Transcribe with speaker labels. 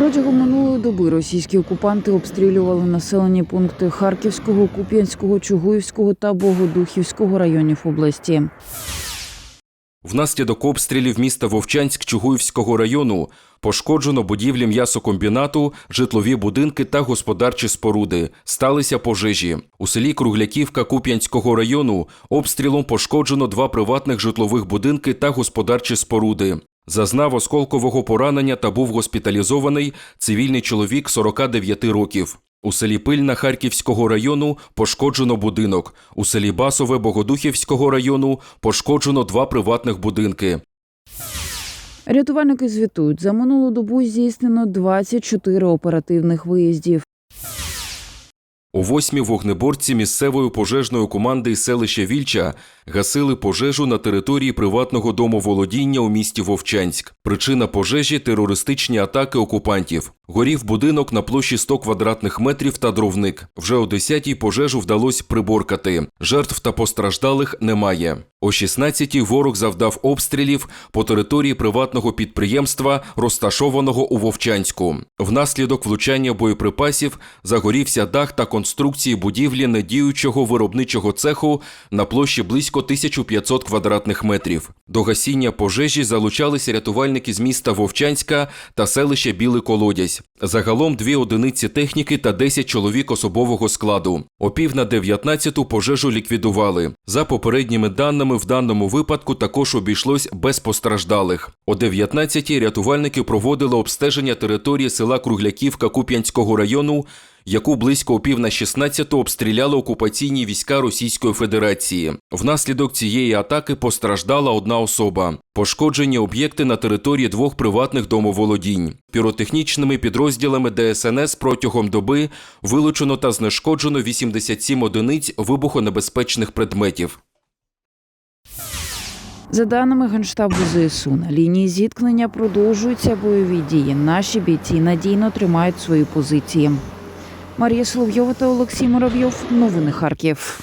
Speaker 1: Протягом минулої доби російські окупанти обстрілювали населені пункти Харківського, Куп'янського, Чугуївського та Богодухівського районів області.
Speaker 2: Внаслідок обстрілів міста Вовчанськ Чугуївського району пошкоджено будівлі м'ясокомбінату, житлові будинки та господарчі споруди. Сталися пожежі. У селі Кругляківка Куп'янського району обстрілом пошкоджено два приватних житлових будинки та господарчі споруди. Зазнав осколкового поранення та був госпіталізований цивільний чоловік 49 років. У селі Пильна Харківського району пошкоджено будинок. У селі Басове Богодухівського району пошкоджено два приватних будинки.
Speaker 1: Рятувальники звітують, за минулу добу здійснено 24 оперативних виїздів.
Speaker 2: У восьмій вогнеборці місцевої пожежної команди селища Вільча гасили пожежу на території приватного домоволодіння у місті Вовчанськ. Причина пожежі терористичні атаки окупантів. Горів будинок на площі 100 квадратних метрів та дровник. Вже о 10-й пожежу вдалося приборкати. Жертв та постраждалих немає. О 16-й ворог завдав обстрілів по території приватного підприємства, розташованого у Вовчанську. Внаслідок влучання боєприпасів загорівся дах та конструкції будівлі недіючого виробничого цеху на площі близько 1500 квадратних метрів. До гасіння пожежі залучалися рятувальники з міста Вовчанська та селища Білий Колодязь. Загалом дві одиниці техніки та 10 чоловік особового складу. О пів на 19-ту пожежу ліквідували. За попередніми даними, в даному випадку також обійшлось без постраждалих. О 19-й рятувальники проводили обстеження території села Кругляківка Куп'янського району, яку близько пів на 16 обстріляли окупаційні війська Російської Федерації. Внаслідок цієї атаки постраждала одна особа. Пошкоджені об'єкти на території двох приватних домоволодінь. Піротехнічними підрозділами ДСНС протягом доби вилучено та знешкоджено 87 одиниць вибухонебезпечних предметів.
Speaker 1: За даними Генштабу ЗСУ, на лінії зіткнення продовжуються бойові дії. Наші бійці надійно тримають свої позиції. Марія Соловйова та Олексій Муравйов. Новини Харків.